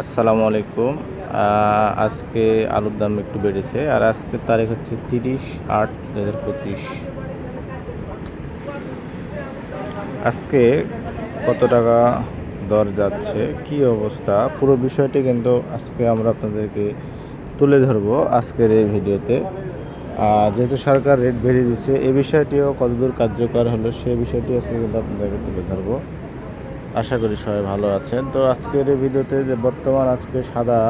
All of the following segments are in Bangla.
আসসালামু আলাইকুম। আজকে আলুর দাম একটু বেড়েছে, আর আজকের তারিখ হচ্ছে তিরিশ আট দু হাজার পঁচিশ। আজকে কত টাকা দর যাচ্ছে, কি অবস্থা, পুরো বিষয়টি কিন্তু আজকে আমরা আপনাদেরকে তুলে ধরবো আজকের এই ভিডিওতে। যেহেতু সরকার রেট বেঁধে দিচ্ছে এই বিষয়টিও কতদূর কার্যকর হলো সে বিষয়টি আজকে কিন্তু আপনাদেরকে তুলে ধরবো। আশা করি সবাই ভালো আছেন। তো আজকের এই ভিডিওতে যে বর্তমান আজকে সাদা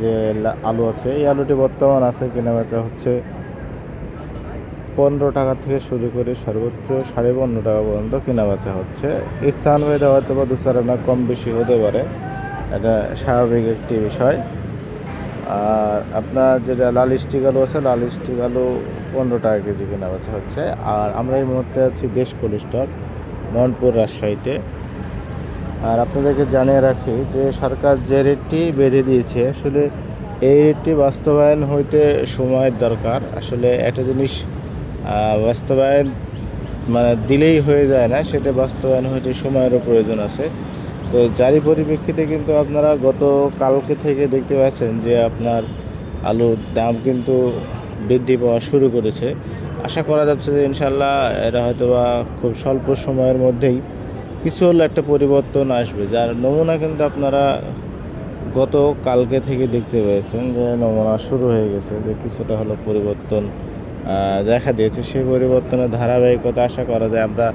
যে আলু আছে, এই আলুটি বর্তমান আছে কেনা বেচা হচ্ছে পনেরো টাকা থেকে শুরু করে সর্বোচ্চ সাড়ে পনেরো টাকা পর্যন্ত কেনা বেচা হচ্ছে। স্থান ভেদে হয়তো বা দু চার আনা কম বেশি হতে পারে, এটা স্বাভাবিক একটি বিষয়। আর আপনার যেটা লাল স্টিক আলু আছে লাল স্টিক আলু পনেরো টাকা কেজি কেনা বেচা হচ্ছে। আর আমরা এই মুহূর্তে আছি দেশ কোলেস্টর মোহনপুর রাজশাহীতে। আর আপনাদেরকে জানিয়ে রাখি যে সরকার যে রেটটি বেঁধে দিয়েছে, আসলে এই রেটটি বাস্তবায়ন হইতে সময়ের দরকার। আসলে একটা জিনিস বাস্তবায়ন মানে দিলেই হয়ে যায় না, সেটা বাস্তবায়ন হইতে সময়েরও প্রয়োজন আছে। তো যারই পরিপ্রেক্ষিতে কিন্তু আপনারা গত কালকে থেকে দেখতে পাচ্ছেন যে আপনার আলুর দাম কিন্তু বৃদ্ধি পাওয়া শুরু করেছে। আশা করা যাচ্ছে যে ইনশাল্লাহ এটা হয়তো বা খুব স্বল্প সময়ের মধ্যেই কিছু হলে একটা পরিবর্তন আসবে। যার নমুনা কিন্তু আপনারা গত কালকে থেকে দেখতে পেয়েছেন যে নমুনা শুরু হয়ে গেছে, যে কিছুটা হলো পরিবর্তন দেখা দিয়েছে। সেই পরিবর্তনের ধারাবাহিকতা আশা করা যায় আমরা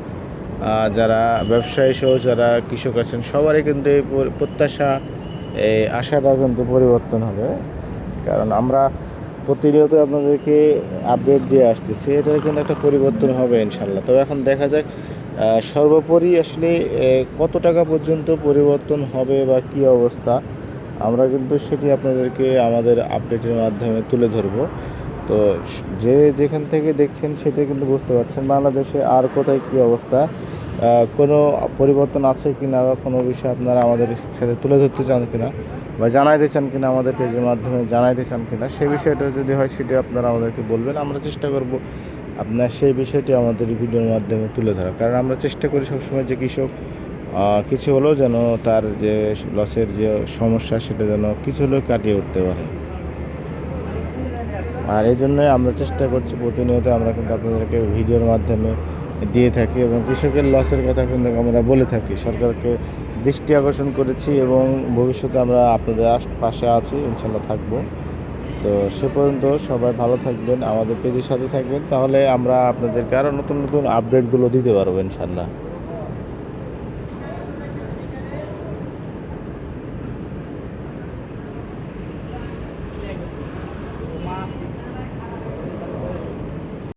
যারা ব্যবসায়ী সহ যারা কৃষক আছেন, সবারই কিন্তু এই প্রত্যাশা, এই আশাটা কিন্তু পরিবর্তন হবে। কারণ আমরা প্রতিনিয়ত আপনাদেরকে আপডেট দিয়ে আসতেছি। এটার কিন্তু একটা পরিবর্তন হবে ইনশাল্লাহ তবে এখন দেখা যাক সর্বোপরি আসলে কত টাকা পর্যন্ত পরিবর্তন হবে বা কি অবস্থা, আমরা কিন্তু সেটি আপনাদেরকে আমাদের আপডেটের মাধ্যমে তুলে ধরবো। তো যে যেখান থেকে দেখছেন সেটা কিন্তু বুঝতে পারছেন, বাংলাদেশে আর কোথায় কি অবস্থা কোনো পরিবর্তন আছে কি না বা কোনো বিষয় আপনারা আমাদের সাথে তুলে ধরতে চান কিনা বা জানাইতে চান কিনা আমাদের পেজের মাধ্যমে জানাইতে চান কিনা সেই বিষয়টা যদি হয় সেটি আপনারা আমাদেরকে বলবেন। আমরা চেষ্টা করব আপনার সেই বিষয়টি আমাদের ভিডিওর মাধ্যমে তুলে ধরা কারণ আমরা চেষ্টা করি সবসময় যে কৃষক কিছু হলেও যেন তার যে লসের যে সমস্যা সেটা যেন কিছু হলেও কাটিয়ে উঠতে পারে। আর এই জন্যই আমরা চেষ্টা করছি প্রতিনিয়ত আমরা কিন্তু আপনাদেরকে ভিডিওর মাধ্যমে দিয়ে থাকি এবং কৃষকের লসের কথা কিন্তু আমরা বলে থাকি। সরকারকে দৃষ্টি আকর্ষণ করেছি এবং ভবিষ্যতে আমরা আপনাদের পাশে আছি, ইনশাল্লাহ থাকব। তো সে পর্যন্ত সবাই ভালো থাকবেন, আমাদের পেজের সাথে থাকবেন, তাহলে আমরা আপনাদেরকে আরও নতুন নতুন আপডেটগুলো দিতে পারব, ইনশাল্লাহ।